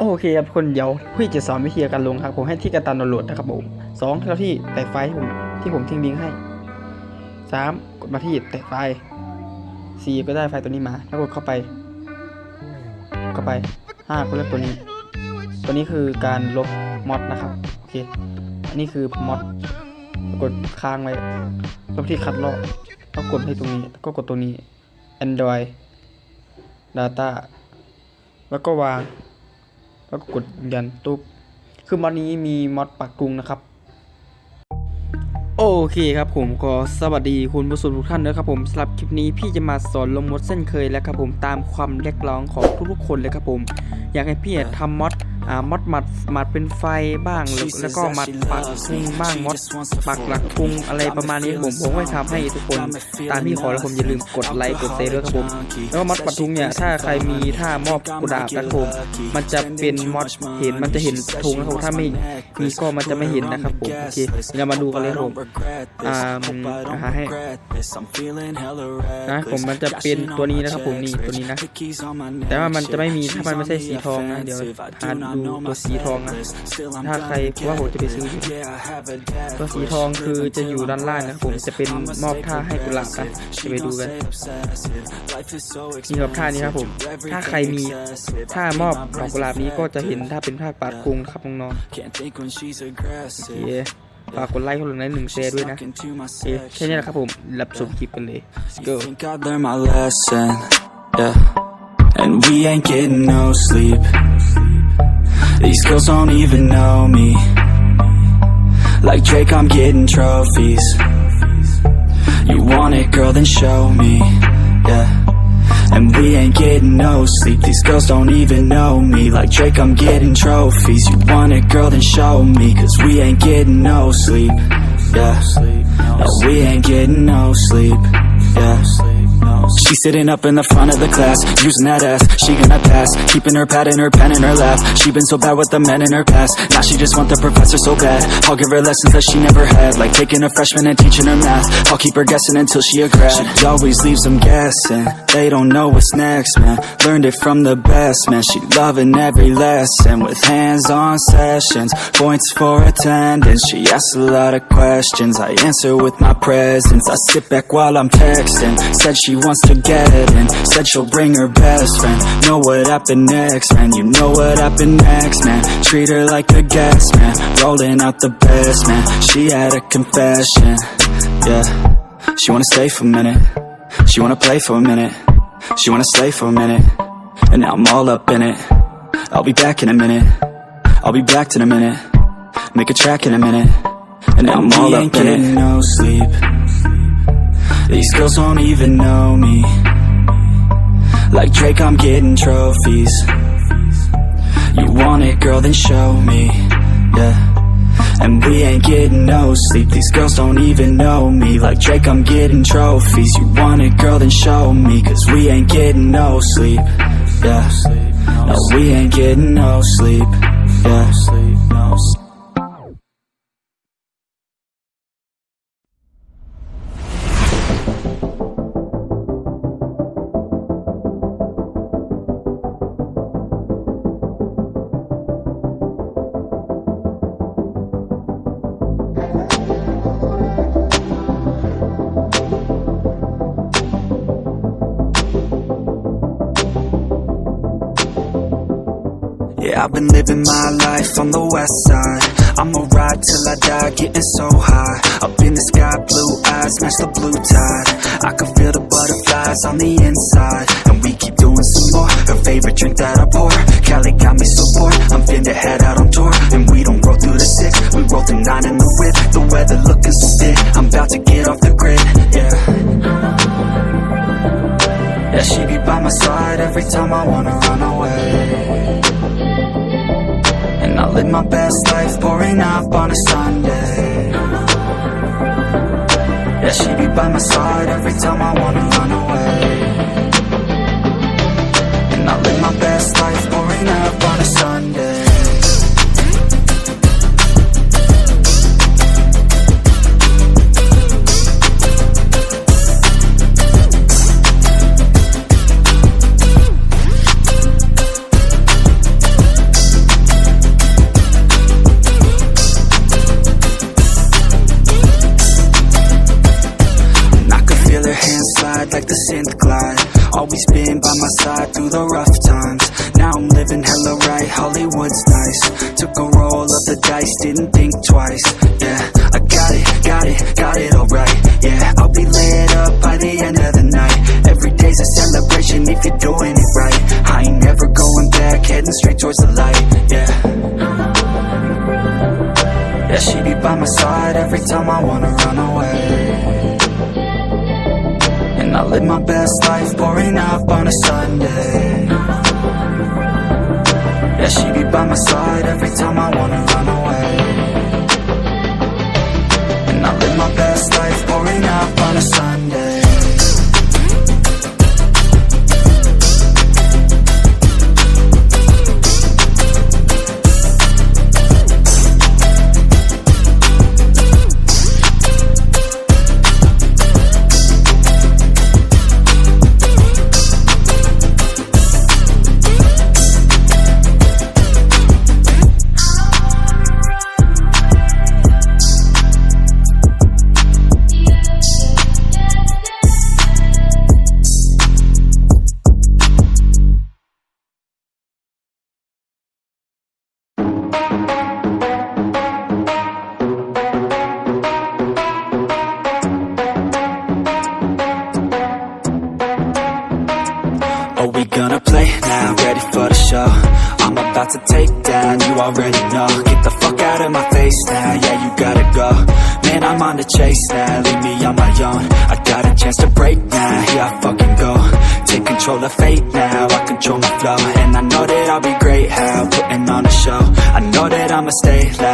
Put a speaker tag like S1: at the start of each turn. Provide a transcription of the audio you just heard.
S1: โอเคครับคนเดียวพี่จะสอนวิธีการลงครับ ผมให้ที่การดาวน์โหลดนะครับผมสองแล้วที่แตะไฟที่ผมที่ผมทิ้งลิงก์ให้สามกดมาที่แตะไฟสี่ก็ได้ไฟตัวนี้มา แล้วกดเข้าไป เข้าไปห้ากดเลือกตัวนี้ ตัวนี้คือการลบมอดนะครับโอเคอันนี้คือมอดกดค้างไว้ลบที่คัดลอกแล้วกดให้ตรงนี้แล้วก็กดตัวนี้ Android Data แล้วก็วาง แล้วก็กดยันตุ๊บคือมอดนี้มีมอดปักกรุงนะครับ โอเคครับผมก็สวัสดีคุณผู้ชมทุกท่านนะครับผมสำหรับคลิปนี้พี่จะมาสอนลงมดเส้นเคยแล้วครับผมตามความเรียกร้องของทุกๆคนเลยครับผมอยากให้พี่ทำมอดอ่ามอดหมัดหมัดเป็นไฟบ้างแล้วแล้วก็หมัดปักพุงบ้างมอดปักหลักพุงอะไรประมาณนี้ครับผมผมก็ทำให้ทุกคนตามพี่ขอแล้วผมอย่าลืมกดไลค์กดเซฟด้วยครับผมแล้วก็มอดปักพุงเนี่ยถ้าใครมีท่ามอบกุดาบนะครับผมมันจะเป็นมอดเห็นมันจะเห็นทุงนะครับผมถ้าไม่มีก็มันจะไม่เห็นนะครับผมโอเคเรามาดูกันเลยครับผมอ่าอืมหาให้นะผมมันจะเป็นตัวนี้นะครับผมนี่ตัวนี้นะ แต่ว่ามันจะไม่มีถ้ามันไม่ใช่สีทองนะ เดี๋ยวหาดูตัวสีทองนะ ถ้าใครว่าผมจะไปซื้ออยู่ตัวสีทองคือจะอยู่ด้านล่างนะครับผมจะเป็นมอบท่าให้กุหลาบนะจะไปดูกันนี่ครับท่านี้ครับผม ถ้าใครมีท่ามอบดอกกุหลาบนี้ก็จะเห็นถ้าเป็นท่าปาดคุงนะครับน้องๆโอเคฝากกดไลค์คนละหนึ่งแชร์ด้วยนะโอเคแค่นี้แหละครับผมรับชมคลิปกันเลย let's go
S2: And we ain't getting no sleep. These girls don't even know me. Like Drake, I'm getting trophies. You want it, girl, then show me, yeah. And we ain't getting no sleep. These girls don't even know me. Like Drake, I'm getting trophies. You want it, girl, then show me. Cause we ain't getting no sleep, yeah. No, we ain't getting no sleep, yeah. She's sitting up in the front of the class, using that ass. She gonna pass, keeping her pad and her pen in her lap. She been so bad with the men in her past. Now she just want the professor so bad. I'll give her lessons that she never had, like taking a freshman and teaching her math. I'll keep her guessing until she a grad. She always leaves them guessing. They don't know what's next, man. Learned it from the best, man. She loving every lesson with hands-on sessions, points for attendance. She asks a lot of questions. I answer with my presence. I sit back while I'm texting. Said she wants to get in. Said she'll bring her best friend. Know what happened next, man. You know what happened next, man. Treat her like a guest, man. Rolling out the best, man. She had a confession, yeah. She wanna stay for a minute. She wanna play for a minute. She wanna stay for a minute. And now I'm all up in it. I'll be back in a minute. I'll be back in a minute. Make a track in a minute. And now I'm all up in it. No sleep. These girls don't even know me. Like Drake, I'm getting trophies. You want it, girl, then show me. Yeah. And we ain't getting no sleep. These girls don't even know me. Like Drake, I'm getting trophies. You want it, girl, then show me. Cause we ain't getting no sleep. Yeah. No, we ain't getting no sleep. Yeah. Yeah, I've been living my life on the west side. I'ma ride till I die, getting so high. Up in the sky, blue eyes match the blue tide. I can feel the butterflies on the inside. And we keep doing some more. Her favorite drink that I pour. Cali got me so bored. I'm finna head out on tour. And we don't roll through the six. We roll through nine in the whip. The weather looking so thick. I'm about to get off the grid. Yeah. Yeah, she be by my side every time I wanna run away. I live my best life pouring up on a Sunday. Yeah, she be by my side every time I wanna run away. And I live my best life pouring up on a Sunday. Through the rough times. Now I'm living hella right, Hollywood's nice. Took a roll of the dice, didn't think twice. Yeah, I got it, got it, got it alright Yeah, I'll be lit up by the end of the night. Every day's a celebration if you're doing it right. I ain't never going back, heading straight towards the light. Yeah. Yeah, she be by my side every time I wanna run away And I live my best life pouring up on a Sunday. Yeah, she be by my side every time I wanna run away. And I live my best life pouring up on a Sunday about to take down, you already know. Get the fuck out of my face now, yeah you gotta go. Man, I'm on the chase now, leave me on my own. I got a chance to break now, here I fucking go. Take control of fate now, I control my flow. And I know that I'll be great, how? Putting on a show. I know that I'ma stay loud